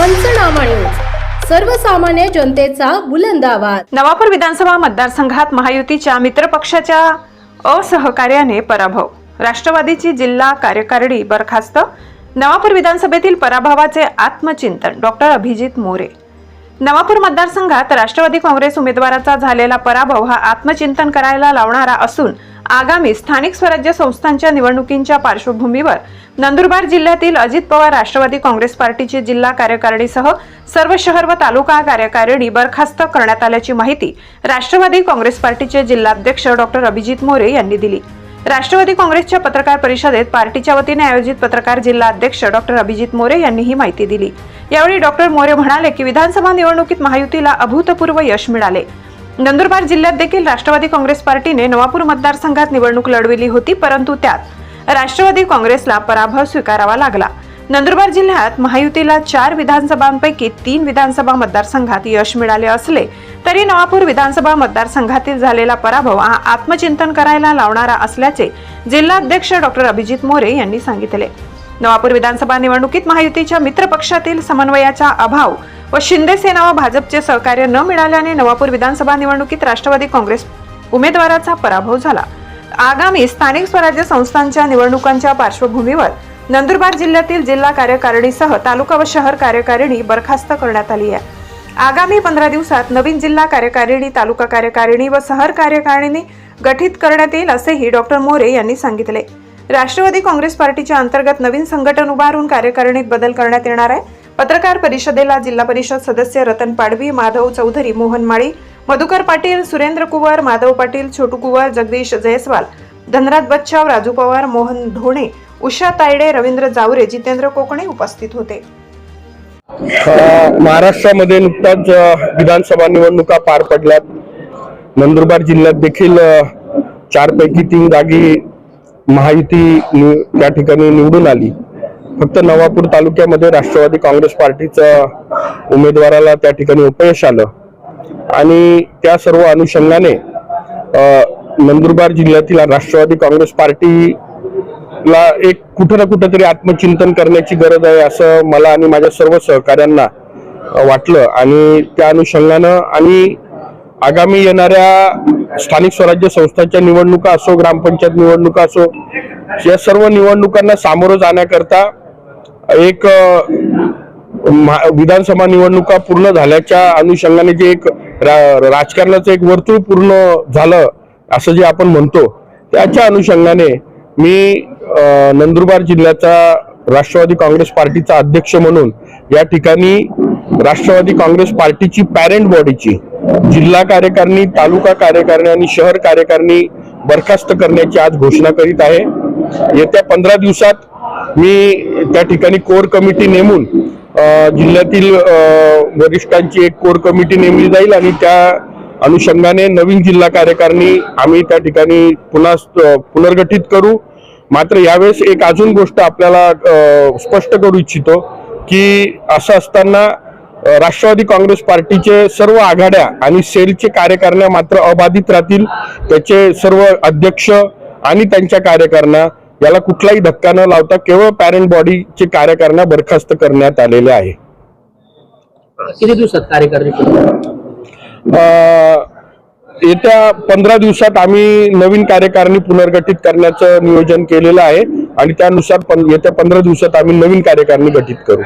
पंचनामा न्यूज सर्वसामान्य जनतेचा बुलंद आवाज. नवापूर विधानसभा मतदारसंघात महायुतीच्या मित्रपक्षाच्या असहकार्याने पराभव. राष्ट्रवादीची जिल्हा कार्यकारिणी बरखास्त. नवापूर विधानसभेतील पराभवाचे आत्मचिंतन डॉक्टर अभिजित मोरे. नवापूर मतदारसंघात राष्ट्रवादी काँग्रेस उमेदवाराचा झालेला पराभव हा आत्मचिंतन करायला लावणारा असून आगामी स्थानिक स्वराज्य संस्थांच्या निवडणुकींच्या पार्श्वभूमीवर नंदुरबार जिल्ह्यातील अजित पवार राष्ट्रवादी काँग्रेस पार्टीची जिल्हा कार्यकारिणीसह सर्व शहर व तालुका कार्यकारिणी बरखास्त करण्यात आल्याची माहिती राष्ट्रवादी काँग्रेस पार्टीचे जिल्हाध्यक्ष डॉक्टर अभिजित मोरे यांनी दिली. राष्ट्रवादी काँग्रेसच्या पत्रकार परिषदेत पार्टीच्या वतीने आयोजित पत्रकार जिल्हा अध्यक्ष डॉक्टर अभिजित मोरे यांनी ही माहिती दिली. यावेळी डॉक्टर मोरे म्हणाले की विधानसभा निवडणुकीत महायुतीला अभूतपूर्व यश मिळाले. नंदुरबार जिल्ह्यात देखील राष्ट्रवादी काँग्रेस पार्टीने नवापूर मतदारसंघात निवडणूक लढविली होती परंतु त्यात राष्ट्रवादी काँग्रेसला पराभव स्वीकारावा लागला. नंदुरबार जिल्ह्यात महायुतीला चार विधानसभांपैकी तीन विधानसभा मतदारसंघात यश मिळाले असले तरी नवापूर विधानसभा मतदारसंघातील झालेला पराभव हा आत्मचिंतन करायला लावणारा असल्याचे जिल्हाध्यक्ष डॉक्टर अभिजित मोरे यांनी सांगितले. नवापूर विधानसभा निवडणुकीत महायुतीच्या मित्र पक्षातील समन्वयाचा अभाव व शिंदे सेना व भाजपचे सहकार्य न मिळाल्याने नवापूर विधानसभा निवडणुकीत राष्ट्रवादी काँग्रेस उमेदवाराचा पराभव झाला. आगामी स्थानिक स्वराज्य संस्थांच्या निवडणुकांच्या पार्श्वभूमीवर नंदुरबार जिल्ह्यातील जिल्हा कार्यकारिणीसह तालुका व शहर कार्यकारिणी बरखास्त करण्यात आली आहे. आगामी पंधरा दिवसात नवीन जिल्हा कार्यकारिणी तालुका कार्यकारिणी व शहर कार्यकारिणी गठीत करण्यात येईल असेही डॉक्टर मोरे यांनी सांगितले. राष्ट्रवादी काँग्रेस पार्टीच्या अंतर्गत नवीन संघटन उभारून कार्यकारिणीत बदल करण्यात येणार आहे. पत्रकार परिषदेला जिल्हा परिषद सदस्य रतन पाडवी माधव चौधरी मोहन माळी मधुकर पाटील सुरेंद्र कुवर माधव पाटील छोटू कुवर जगदीश जयस्वाल धनराज बच्चाव राजू पवार मोहन ढोणे उषा तायडे रवींद्र जावरे जितेंद्र कोकणे उपस्थित होते. महाराष्ट्रामध्ये नुकताच विधानसभा निवडणुका पार पडल्यात. नंदुरबार जिल्ह्यात देखील चार चारपैकी तीन जागी महायुती नि- त्या ठिकाणी निवडून आली. फक्त नवापूर तालुक्यामध्ये राष्ट्रवादी काँग्रेस पार्टीचा उमेदवाराला त्या ठिकाणी अपयश आलं. आणि त्या सर्व अनुषंगाने नंदुरबार जिल्ह्यातील राष्ट्रवादी काँग्रेस पार्टीला एक कुठं ना कुठं तरी आत्मचिंतन करण्याची गरज आहे असं मला आणि माझ्या सर्व सहकाऱ्यांना वाटलं. आणि त्या अनुषंगानं आणि आगामी येणाऱ्या स्थानिक स्वराज्य संस्थांच्या निवडणुका असो ग्रामपंचायत निवडणुका असो या सर्व निवडणुकांना सामोरं जाण्याकरता एक महा- विधानसभा निवडणुका पूर्ण झाल्याच्या अनुषंगाने जे एक राजकारणाचं एक वर्तुळ पूर्ण झालं असं जे आपण म्हणतो त्याच्या अनुषंगाने मी नंदुरबार जिल्ह्याचा राष्ट्रवादी काँग्रेस पार्टीचा अध्यक्ष म्हणून या ठिकाणी राष्ट्रवादी काँग्रेस पार्टीची पॅरेंट बॉडीची जिल्हा कार्यकारिणी तालुका कार्यकारिणी आणि शहर कार्यकारिणी बरखास्त करण्याची आज घोषणा करीत आहे. येत्या पंधरा दिवसात मी त्या ठिकाणी कोर कमिटी नेमून जिल्ह्यातील वरिष्ठांची एक कोर कमिटी नेमली जाईल आणि त्या अनुषंगाने नवीन जिल्हा कार्यकारिणी आम्ही त्या ठिकाणी पुन्हा पुनर्गठित करू. मात्र यावेळेस एक अजून गोष्ट आपल्याला स्पष्ट करू इच्छितो की असं असताना राष्ट्रवादी काँग्रेस पार्टीचे सर्व आघाड्या आणि सेलचे कार्यकारिण्या मात्र अबाधित राहतील. त्याचे सर्व अध्यक्ष आणि त्यांच्या कार्यकारिण्या याला कुठलाही धक्का न लावता केवळ पॅरेंट बॉडीचे कार्यकारिण्या बरखास्त करण्यात आलेले आहे. किती दिवसात कार्यकारिणी येत्या पंधरा दिवसात आम्ही नवीन कार्यकारिणी पुनर्गठित करण्याचं नियोजन केलेलं आहे आणि त्यानुसार येत्या पंधरा दिवसात आम्ही नवीन कार्यकारिणी गठीत करू.